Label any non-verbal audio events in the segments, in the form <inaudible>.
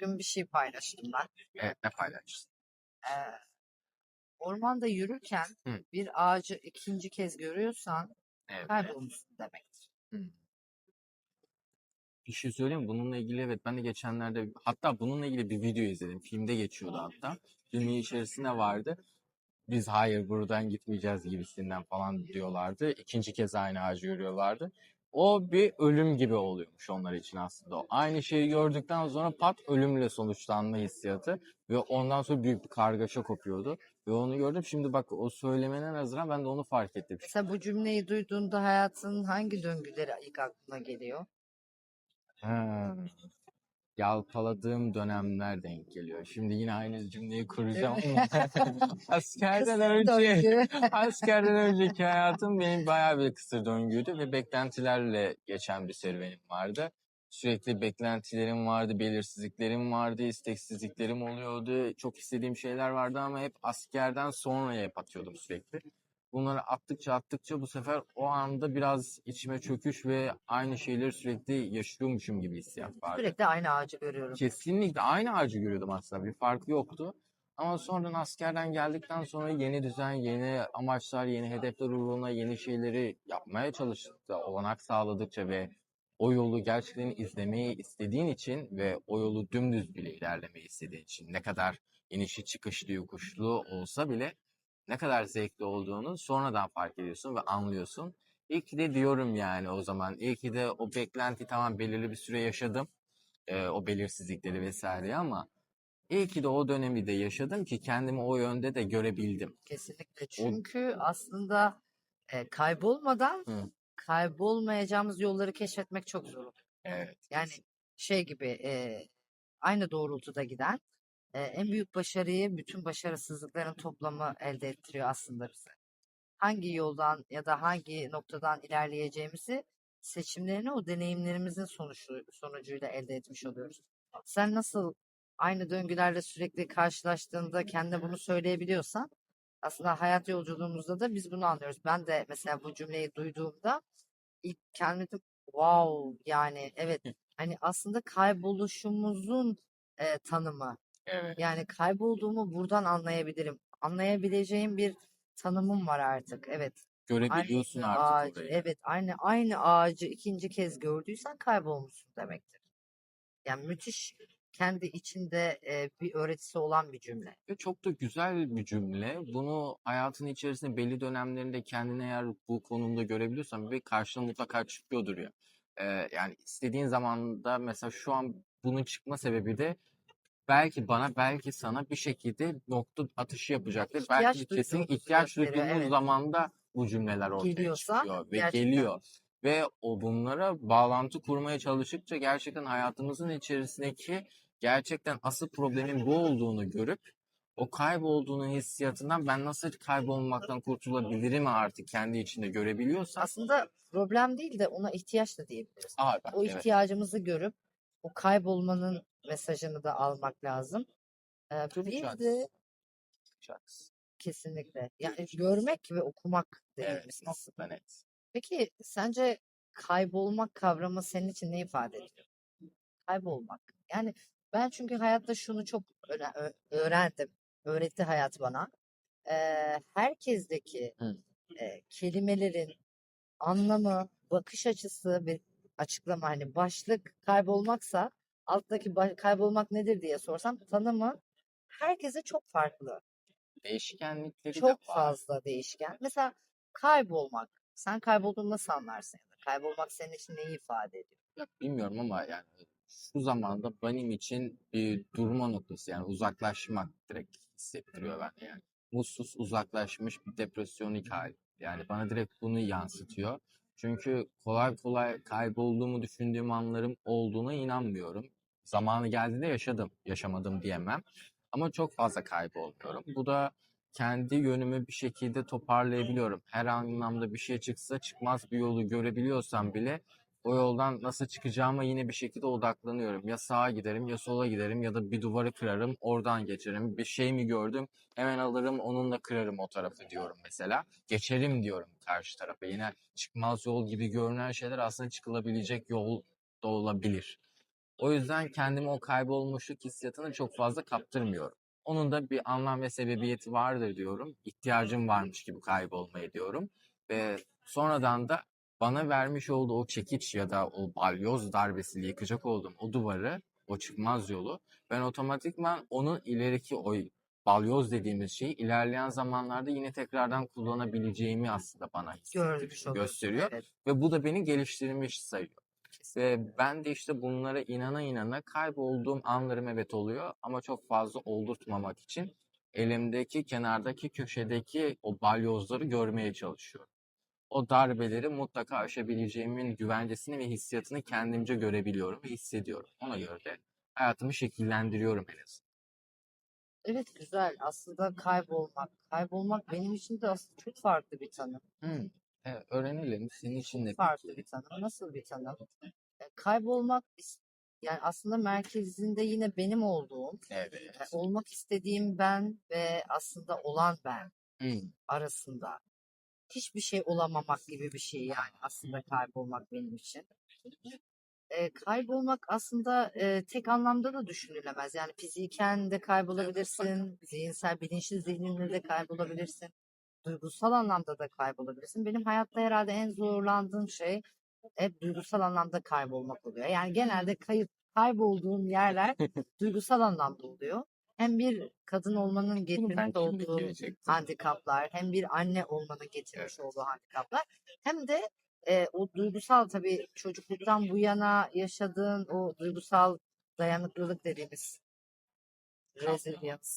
bugün bir şey paylaştım ben. Evet ne paylaştın? Ee, ormanda yürürken Hı. bir ağacı ikinci kez görüyorsan Evet. kaybolmuşsun demektir. Bir şey söyleyeyim mi? Bununla ilgili evet ben de geçenlerde hatta bununla ilgili bir video izledim. Filmde geçiyordu hatta. Filmin içerisinde vardı. Biz hayır buradan gitmeyeceğiz gibisinden falan diyorlardı. İkinci kez aynı ağacı görüyorlardı. O bir ölüm gibi oluyormuş onlar için aslında. Aynı şeyi gördükten sonra pat ölümle sonuçlanma hissiyatı ve ondan sonra büyük bir kargaşa kopuyordu. Ve onu gördüm. Şimdi bak o söylemene nazaran ben de onu fark ettim. Mesela bu cümleyi duyduğunda hayatının hangi döngüleri ilk aklına geliyor? Ha. Yalpaladığım dönemler denk geliyor. Şimdi yine aynı cümleyi kuracağım ama <laughs> askerden önce <laughs> askerden önceki hayatım benim bayağı bir kısır döngüydü ve beklentilerle geçen bir serüvenim vardı. Sürekli beklentilerim vardı, belirsizliklerim vardı, isteksizliklerim oluyordu. Çok istediğim şeyler vardı ama hep askerden sonraya hep atıyordum sürekli. Bunları attıkça attıkça bu sefer o anda biraz içime çöküş ve aynı şeyleri sürekli yaşıyormuşum gibi hissiyat vardı. Sürekli aynı ağacı görüyorum. Kesinlikle aynı ağacı görüyordum aslında. Bir farkı yoktu. Ama sonradan askerden geldikten sonra yeni düzen, yeni amaçlar, yeni hedefler uğruna yeni şeyleri yapmaya çalıştıkça, olanak sağladıkça ve o yolu gerçekten izlemeyi istediğin için ve o yolu dümdüz bile ilerlemeyi istediğin için ne kadar inişi çıkışlı yokuşlu olsa bile ne kadar zevkli olduğunu sonradan fark ediyorsun ve anlıyorsun. İyi ki de diyorum yani o zaman. İyi ki de o beklenti tamam belirli bir süre yaşadım e, o belirsizlikleri vesaire ama iyi ki de o dönemi de yaşadım ki kendimi o yönde de görebildim. Kesinlikle. Çünkü aslında e, kaybolmadan Hı. kaybolmayacağımız yolları keşfetmek çok zor. Evet. Yani şey gibi e, aynı doğrultuda giden e, en büyük başarıyı bütün başarısızlıkların toplamı elde ettiriyor aslında bize. Hangi yoldan ya da hangi noktadan ilerleyeceğimizi seçimlerini o deneyimlerimizin sonucu, sonucuyla elde etmiş oluyoruz. Sen nasıl aynı döngülerle sürekli karşılaştığında kendine bunu söyleyebiliyorsan aslında hayat yolculuğumuzda da biz bunu anlıyoruz. Ben de mesela bu cümleyi duyduğumda ilk kendime dedim, wow yani evet hani aslında kayboluşumuzun e, tanımı. Evet. Yani kaybolduğumu buradan anlayabilirim. Anlayabileceğim bir tanımım var artık. Evet. Görebiliyorsun Aynı artık ağacı, orayı. evet aynı aynı ağacı ikinci kez gördüysen kaybolmuşsun demektir. Yani müthiş kendi içinde e, bir öğretisi olan bir cümle. Ve çok da güzel bir cümle. Bunu hayatın içerisinde belli dönemlerinde kendini eğer bu konumda görebiliyorsan bir karşına mutlaka çıkıyordur ya. Ee, yani istediğin zamanda mesela şu an bunun çıkma sebebi de belki bana belki sana bir şekilde nokta atışı yapacaktır. İhtiyaç belki kesin duyduğumuz ihtiyaç gösteriyor, duyduğumuz evet. zamanda bu cümleler ortaya Geliyorsa çıkıyor ve gerçekten. geliyor. Ve o bunlara bağlantı kurmaya çalıştıkça gerçekten hayatımızın içerisindeki gerçekten asıl problemin bu olduğunu görüp o kaybolduğunun hissiyatından ben nasıl kaybolmaktan kurtulabilirim artık kendi içinde görebiliyorsan Aslında problem değil de ona ihtiyaç da diyebiliriz. Aa, bak, O evet. ihtiyacımızı görüp o kaybolmanın mesajını da almak lazım. Ee, bir de Şaks. kesinlikle yani görmek ve okumak Evet, dediğimiz aslında net. Peki sence kaybolmak kavramı senin için ne ifade ediyor? Kaybolmak. Yani ben çünkü hayatta şunu çok öğrendim. Öğretti hayat bana. Ee, herkesteki Hı. e, kelimelerin anlamı, bakış açısı ve açıklama hani başlık kaybolmaksa alttaki kaybolmak nedir diye sorsam tanımı herkese çok farklı. Değişkenlikleri de Çok var. fazla değişken. Mesela kaybolmak. Sen kaybolduğunu nasıl anlarsın? Kaybolmak senin için neyi ifade ediyor? Ya bilmiyorum ama yani şu zamanda benim için bir durma noktası yani uzaklaşmak direkt hissettiriyor ben yani. Mutsuz uzaklaşmış bir depresyonik hal. Yani bana direkt bunu yansıtıyor. Çünkü kolay kolay kaybolduğumu düşündüğüm anlarım olduğuna inanmıyorum. Zamanı geldiğinde yaşadım. Yaşamadım diyemem. Ama çok fazla kayboluyorum. Bu da kendi yönümü bir şekilde toparlayabiliyorum. Her anlamda bir şey çıksa çıkmaz bir yolu görebiliyorsam bile o yoldan nasıl çıkacağıma yine bir şekilde odaklanıyorum. Ya sağa giderim ya sola giderim ya da bir duvarı kırarım oradan geçerim. Bir şey mi gördüm hemen alırım onunla kırarım o tarafı diyorum mesela. Geçerim diyorum karşı tarafa. Yine çıkmaz yol gibi görünen şeyler aslında çıkılabilecek yol da olabilir. O yüzden kendimi o kaybolmuşluk hissiyatını çok fazla kaptırmıyorum. Onun da bir anlam ve sebebiyeti vardır diyorum. İhtiyacım varmış gibi kaybolmayı diyorum. Ve sonradan da bana vermiş olduğu o çekiç ya da o balyoz darbesiyle yıkacak olduğum o duvarı, o çıkmaz yolu ben otomatikman onun ileriki o balyoz dediğimiz şeyi ilerleyen zamanlarda yine tekrardan kullanabileceğimi aslında bana gösteriyor. Evet. Ve bu da beni geliştirmiş sayıyor. Ve ben de işte bunlara inana inana kaybolduğum anlarım evet oluyor ama çok fazla oldurtmamak için elimdeki kenardaki köşedeki o balyozları görmeye çalışıyorum. O darbeleri mutlaka aşabileceğimin güvencesini ve hissiyatını kendimce görebiliyorum ve hissediyorum. Ona göre de hayatımı şekillendiriyorum en azından. Evet güzel. Aslında kaybolmak. Kaybolmak benim için de aslında çok farklı bir tanım. Hmm. Evet, öğrenelim. Senin için de Farklı bir tanım. Nasıl bir tanım? E, Kaybolmak is- yani aslında merkezinde yine benim olduğum, Evet. e, olmak istediğim ben ve aslında olan ben Hmm. arasında hiçbir şey olamamak gibi bir şey yani aslında kaybolmak benim için. E, kaybolmak aslında e, tek anlamda da düşünülemez. Yani fiziken de kaybolabilirsin, zihinsel, bilinçli zihninde de kaybolabilirsin, duygusal anlamda da kaybolabilirsin. Benim hayatta herhalde en zorlandığım şey hep duygusal anlamda kaybolmak oluyor. Yani genelde kayıp, kaybolduğum yerler <laughs> duygusal anlamda oluyor. Hem bir kadın olmanın getirmiş olduğu handikaplar, hem bir anne olmanın getirmiş olduğu handikaplar, hem de e, o duygusal tabii çocukluktan bu yana yaşadığın o duygusal dayanıklılık dediğimiz resilience.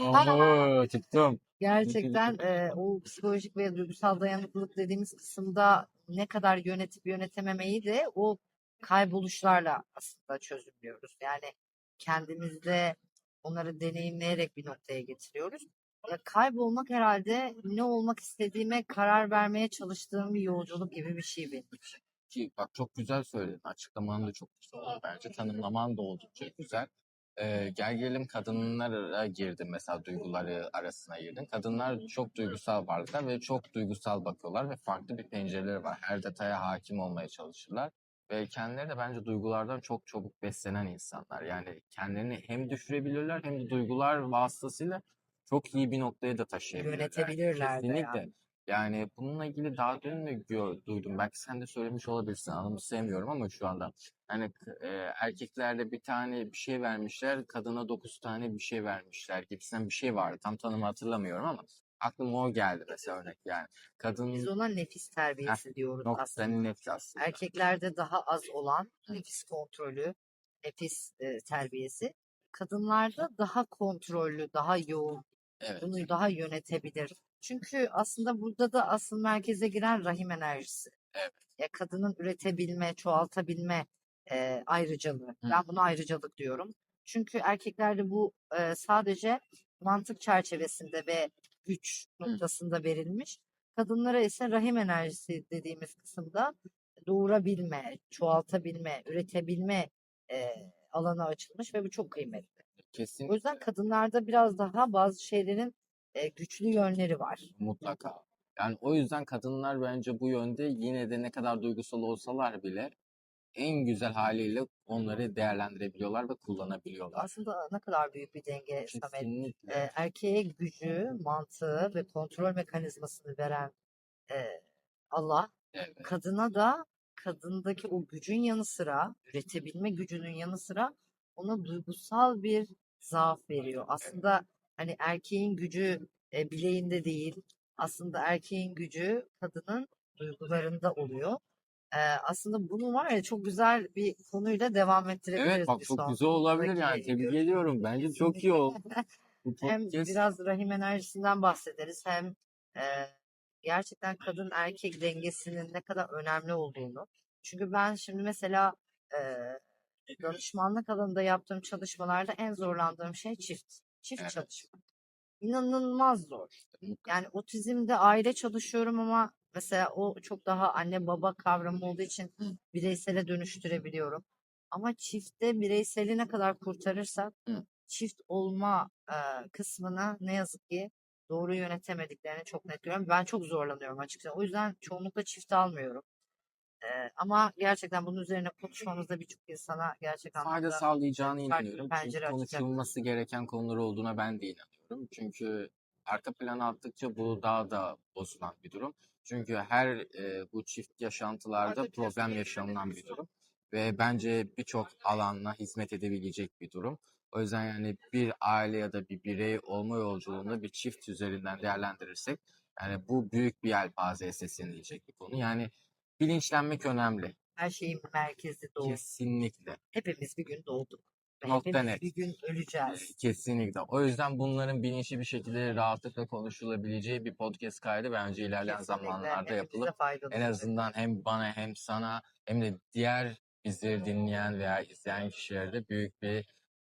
Oho, tuttum. Gerçekten e, o psikolojik ve duygusal dayanıklılık dediğimiz kısımda ne kadar yönetip yönetememeyi de o kayboluşlarla aslında çözümlüyoruz. Yani kendimizde onları deneyimleyerek bir noktaya getiriyoruz. Ya kaybolmak herhalde ne olmak istediğime karar vermeye çalıştığım bir yolculuk gibi bir şey benim için. Ki bak çok güzel söyledin. Açıklaman da çok güzel oldu bence. Tanımlaman da oldukça güzel. Ee, gel gelelim kadınlara girdin mesela duyguları arasına girdin. Kadınlar çok duygusal varlıklar ve çok duygusal bakıyorlar ve farklı bir pencereleri var. Her detaya hakim olmaya çalışırlar. Ve kendileri de bence duygulardan çok çabuk beslenen insanlar. Yani kendilerini hem düşürebilirler hem de duygular vasıtasıyla çok iyi bir noktaya da taşıyabilirler. Yönetebilirler de Kesinlikle. yani. Yani bununla ilgili daha dün gö- duydum? Belki sen de söylemiş olabilirsin. Anımsayamıyorum ama şu anda. Hani e, erkeklerde bir tane bir şey vermişler, kadına dokuz tane bir şey vermişler gibisinden bir şey vardı. Tam tanımı hatırlamıyorum ama aklıma o geldi mesela örnek yani. Kadın Biz ona nefis terbiyesi diyoruz aslında. noktanın nefsi aslında. Erkeklerde daha az olan nefis kontrolü, nefis e, terbiyesi. Kadınlarda daha kontrollü, daha yoğun, Evet. bunu daha yönetebilir. Çünkü aslında burada da asıl merkeze giren rahim enerjisi. Evet. Ya kadının üretebilme, çoğaltabilme e, ayrıcalığı. Hı. Ben buna ayrıcalık diyorum. Çünkü erkeklerde bu e, sadece mantık çerçevesinde ve güç noktasında verilmiş. Kadınlara ise rahim enerjisi dediğimiz kısımda doğurabilme, çoğaltabilme, üretebilme e, alanı açılmış ve bu çok kıymetli. O Kesinlikle yüzden kadınlarda biraz daha bazı şeylerin e, güçlü yönleri var. mutlaka. Yani o yüzden kadınlar bence bu yönde yine de ne kadar duygusal olsalar bile en güzel haliyle onları değerlendirebiliyorlar ve kullanabiliyorlar. Aslında ne kadar büyük bir denge Samet. E, erkeğe gücü, mantığı ve kontrol mekanizmasını veren e, Allah, Evet. kadına da kadındaki o gücün yanı sıra, üretebilme gücünün yanı sıra ona duygusal bir zaaf veriyor. Aslında hani erkeğin gücü e, bileğinde değil, aslında erkeğin gücü kadının duygularında oluyor. E, aslında bunu var ya çok güzel bir konuyla devam ettirebiliriz. Evet bak çok güzel olabilir yani. Tebrik görüşmemizde. ediyorum. Bence çok iyi oldu. <laughs> Hem biraz rahim enerjisinden bahsederiz hem e, gerçekten kadın erkek dengesinin ne kadar önemli olduğunu. Çünkü ben şimdi mesela e, danışmanlık alanında yaptığım çalışmalarda en zorlandığım şey çift. Çift Evet. çalışma. İnanılmaz zor. Yani otizmde aile çalışıyorum ama mesela o çok daha anne baba kavramı olduğu için bireysele dönüştürebiliyorum. Ama çiftte bireyseli ne kadar kurtarırsak Hı. çift olma e, kısmını ne yazık ki doğru yönetemediklerini çok net görüyorum. Ben çok zorlanıyorum açıkçası. O yüzden çoğunlukla çift almıyorum. Ama gerçekten bunun üzerine konuşmamızda birçok insana gerçekten fayda anlamda sağlayacağını farklı inanıyorum. Çünkü açacak. konuşulması gereken konular olduğuna ben de inanıyorum. Çünkü arka plana attıkça bu daha da bozulan bir durum. Çünkü her e, bu çift yaşantılarda problem yaşanılan bir durum. Ve bence birçok alanla hizmet edebilecek bir durum. O yüzden yani bir aile ya da bir birey olma yolculuğunu bir çift üzerinden değerlendirirsek yani bu büyük bir yelpazeye seslenilecek bir konu. Yani bilinçlenmek önemli. her şeyin merkezi doğu. Kesinlikle. Hepimiz bir gün doğduk. Ve Nokta hepimiz net. bir gün öleceğiz. Kesinlikle. O yüzden bunların bilinçli bir şekilde rahatlıkla konuşulabileceği bir podcast kaydı bence ilerleyen Kesinlikle zamanlarda hepimize yapılıp faydalı en olacak. azından hem bana hem sana hem de diğer bizleri dinleyen veya izleyen kişilere de büyük bir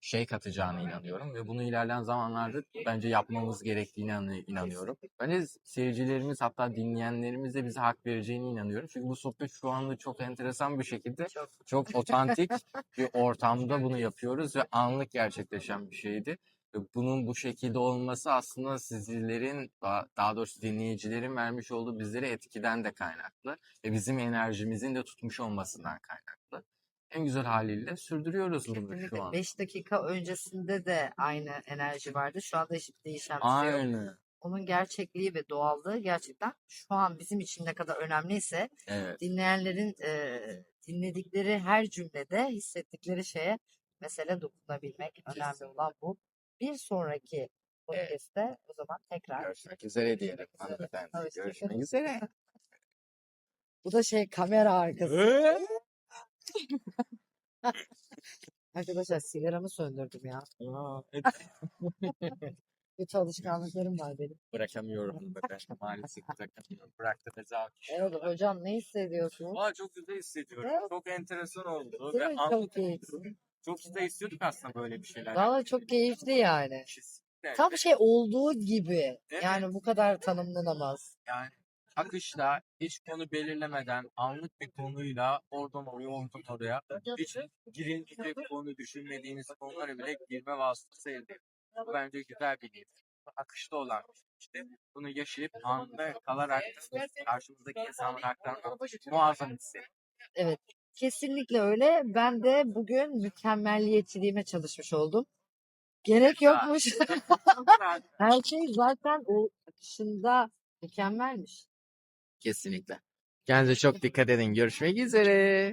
şey katacağına inanıyorum ve bunu ilerleyen zamanlarda bence yapmamız gerektiğine inan- inanıyorum. Bence seyircilerimiz hatta dinleyenlerimiz de bize hak vereceğine inanıyorum. Çünkü bu sohbet şu anda çok enteresan bir şekilde Çok çok otantik <laughs> bir ortamda bunu yapıyoruz ve anlık gerçekleşen bir şeydi. Ve bunun bu şekilde olması aslında sizlerin, daha doğrusu dinleyicilerin vermiş olduğu bizlere etkiden de kaynaklı ve bizim enerjimizin de tutmuş olmasından kaynaklı. En güzel haliyle sürdürüyoruz bunu kesinlikle şu an. 5 dakika öncesinde de aynı enerji vardı. Şu anda hiç değişen bir şey yok. Aynı. Onun gerçekliği ve doğallığı gerçekten şu an bizim için ne kadar önemliyse Evet. dinleyenlerin e, dinledikleri her cümlede hissettikleri şeye mesele dokunabilmek önemli olan bu. Bir sonraki podcast'te o zaman tekrar Görüşmek üzere diyelim hanımefendi. Görüşmek üzere. <laughs> bu da şey kamera arkası. Arkadaşlar sigaramı söndürdüm ya. <laughs> Kötü alışkanlıklarım var benim. Bırakamıyorum hanımefendi. Maalesef bırakamıyorum. Bıraktığınız alkış. Evet hocam ne hissediyorsunuz? Valla çok güzel hissediyorum. Evet. Çok enteresan oldu. Değil Ve mi? Çok keyifli. oldu. Çok da istiyorduk aslında böyle bir şeyler. Valla çok keyifli yani. Kesinlikle. Tam şey olduğu gibi. Evet. Yani bu kadar tanımlanamaz. Yani akışla hiç konu belirlemeden anlık bir konuyla oradan oraya oradan oraya hiç girilecek konu düşünmediğiniz konulara bile girme vasıtası elde. Bu bence güzel bir niyet. Bu Akışta olan işte bunu yaşayıp anda kalarak karşımızdaki insanlara aktarmak muazzam hisset. Evet. Kesinlikle öyle. Ben de bugün mükemmelliyetçiliğime çalışmış oldum. Gerek yokmuş. <laughs> Her şey zaten o akışında mükemmelmiş. Kesinlikle. Kendinize çok dikkat edin. Görüşmek üzere.